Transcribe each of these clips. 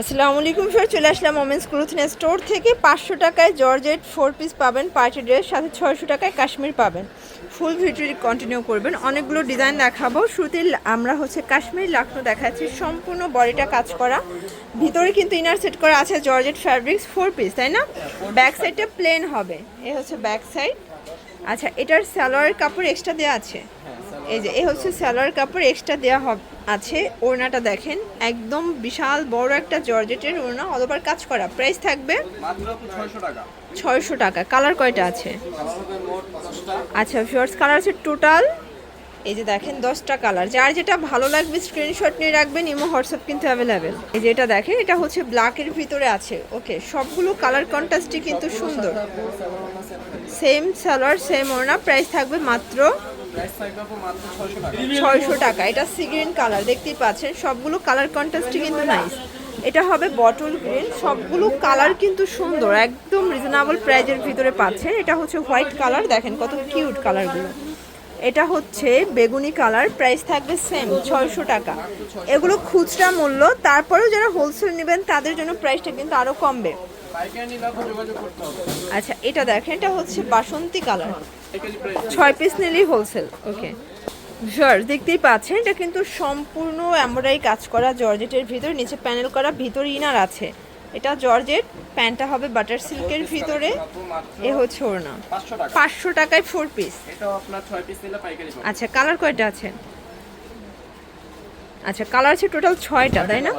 আসসালামু আলাইকুম স্যার চলে আসলাম ওমেন্স ক্লোথিং স্টোর থেকে। পাঁচশো টাকায় জর্জেট ফোর পিস পাবেন পার্টি ড্রেস সাথে ছয়শো টাকায় কাশ্মীর পাবেন। ফুল ভিডিও কন্টিনিউ করবেন। অনেকগুলো ডিজাইন দেখাবো। শুরুতে আমরা হচ্ছে কাশ্মীর লাখনো দেখাচ্ছি। সম্পূর্ণ বডিটা কাজ করা। ভিতরে কিন্তু ইনার সেট করা আছে জর্জেট ফ্যাব্রিক্স ফোর পিস তাই না? ব্যাক সাইডটা প্লেন হবে। এ হচ্ছে ব্যাক সাইড আচ্ছা এটার সালোয়ারের কাপড় এক্সট্রা দেওয়া আছে। এই যে এই হচ্ছে সালোয়ার কাপড় এক্সট্রা দেওয়া হবে আছে ওড়নাটা দেখেন একদম বিশাল বড় একটা জর্জেটের ওড়না অতবার কাজ করা। প্রাইস থাকবে মাত্র ছয়শো টাকা? কালার কয়টা আছে? আচ্ছা ফিওর্স কালার আছে টোটাল এই যে দেখেন দশটা কালার যার যেটা ভালো লাগবে স্ক্রিনশট নিয়ে রাখবেন ইমো হোয়াটসঅ্যাপ কিন্তু অ্যাভেলেবেল এই যে এটা দেখেন এটা হচ্ছে ব্ল্যাকের ভিতরে আছে। ওকে সবগুলো কালার কন্ট্রাস্টই কিন্তু সুন্দর। সেম সালোয়ার সেম ওড়না প্রাইস থাকবে মাত্র ছয়শো টাকা। এটা সি গ্রিন কালার দেখতেই পাচ্ছেন। সবগুলো কালার কন্ট্রাস্টই কিন্তু নাইস এটা হবে বটল গ্রিন সবগুলো কালার কিন্তু সুন্দর, একদম রিজনেবল প্রাইজের ভিতরে পাচ্ছেন। এটা হচ্ছে হোয়াইট কালার দেখেন কত কিউট কালারগুলো এটা হচ্ছে বেগুনি কালার প্রাইস থাকবে সেম ছয়শো টাকা। এগুলো খুচরা মূল্য, তারপরেও যারা হোলসেল নেবেন, তাদের জন্য প্রাইসটা কিন্তু আরও কমবে। আচ্ছা এটা দেখেন এটা হচ্ছে বাসন্তী কালার। ছয় পিস নিলেই হোলসেল ওকে শিওর দেখতেই পাচ্ছেন এটা কিন্তু সম্পূর্ণ এমব্রয়ডারি কাজ করা জর্জেটের ভিতর নিচে প্যানেল করা ভিতর ইনার আছে। এটা জর্জেট প্যান্টটা হবে বাটার সিল্কের ভিতরে এ হচ্ছে ওড়না। পাঁচশো পাঁচশো টাকায় ফোর পিস আচ্ছা কালার কয়টা আছে? আচ্ছা কালার আছে টোটাল ছয়টা, তাই না।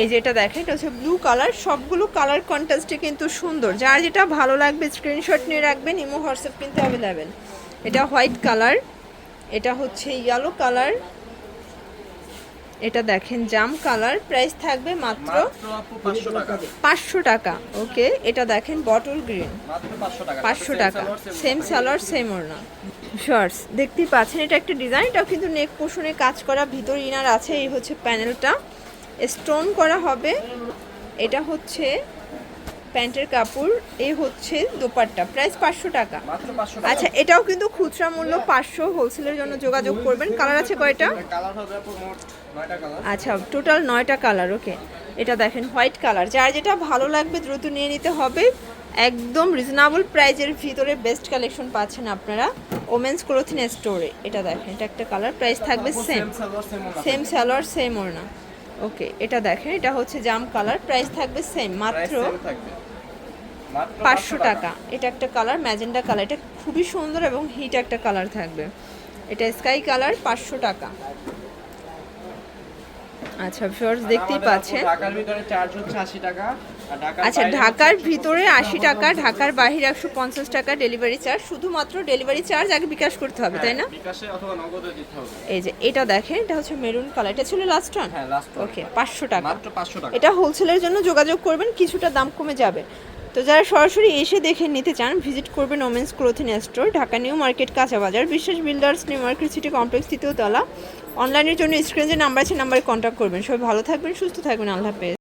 এই যে এটা দেখেন, এটা হচ্ছে ব্লু কালার সবগুলো কালার কন্ট্রাস্টে কিন্তু সুন্দর। যার যেটা ভালো লাগবে স্ক্রিনশট নিয়ে রাখবেন ইমো হোয়াটসঅ্যাপ কিন্তু অ্যাভেলেবেল এটা হোয়াইট কালার এটা হচ্ছে ইয়েলো কালার এটা দেখেন জাম কালার। প্রাইস থাকবে মাত্র পাঁচশো টাকা। ওকে এটা দেখেন বটল গ্রিন পাঁচশো টাকা। সেম সালোয়ার সেম ওড়না শর্টস দেখতেই পাচ্ছেন এটা একটা ডিজাইন এটাও কিন্তু নেক পোষণে কাজ করা ভিতর ইনার আছে এই হচ্ছে প্যানেলটা স্টোন করা হবে এটা হচ্ছে প্যান্টের কাপড় এই হচ্ছে দোপাট্টা। প্রাইস পাঁচশো টাকা। পাঁচশো টাকা। আচ্ছা এটাও কিন্তু খুচরা মূল্য পাঁচশো হোলসেলের জন্য যোগাযোগ করবেন। কালার আছে কয়টা? আচ্ছা টোটাল নয়টা কালার ওকে এটা দেখেন হোয়াইট কালার যার যেটা ভালো লাগবে দ্রুত নিয়ে নিতে হবে। একদম রিজনেবল প্রাইজের ভিতরে বেস্ট কালেকশন পাচ্ছেন আপনারা। ওমেন্স ক্লোথিং স্টোরে এটা দেখেন এটা একটা কালার প্রাইস থাকবে সেম সেম সালোয়ার সেম ওড়না ওকে এটা দেখেন এটা হচ্ছে জাম কালার প্রাইস থাকবে সেম মাত্র পাঁচশো টাকা। এটা একটা কালার ম্যাজেন্ডা কালার এটা খুবই সুন্দর এবং হিট একটা কালার থাকবে। এটা স্কাই কালার পাঁচশো টাকা। আচ্ছা ভিউয়ার্স দেখতেই পাচ্ছেন। ঢাকার ভিতরে চার্জ হচ্ছে আশি টাকা আচ্ছা ঢাকার ভিতরে আশি টাকা ঢাকার বাইরে একশো পঞ্চাশ টাকা ডেলিভারি চার্জ শুধুমাত্র ডেলিভারি চার্জ আগে বিকাশ করতে হবে তাই না? হ্যাঁ, বিকাশে অথবা নগদে দিতে হবে। এই যে এটা দেখেন এটা হচ্ছে মেরুন কালার এটা ছিল লাস্ট ওয়ান হ্যাঁ লাস্ট ওকে পাঁচশো টাকা। মাত্র পাঁচশো টাকা। এটা হোলসেলের জন্য যোগাযোগ করবেন কিছুটা দাম কমে যাবে। তো যারা সরাসরি এসে দেখে নিতে চান, ভিজিট করবেন women's clothing store, Dhaka new market, Kacha Bazar, Biswas builders, new market city complex, তৃতীয় তলা। অনলাইনের জন্য স্ক্রিনে যে নাম্বার আছে, নাম্বারে কন্ট্যাক্ট করবেন। সবাই ভালো থাকবেন, সুস্থ থাকবেন, আল্লাহ হাফেজ।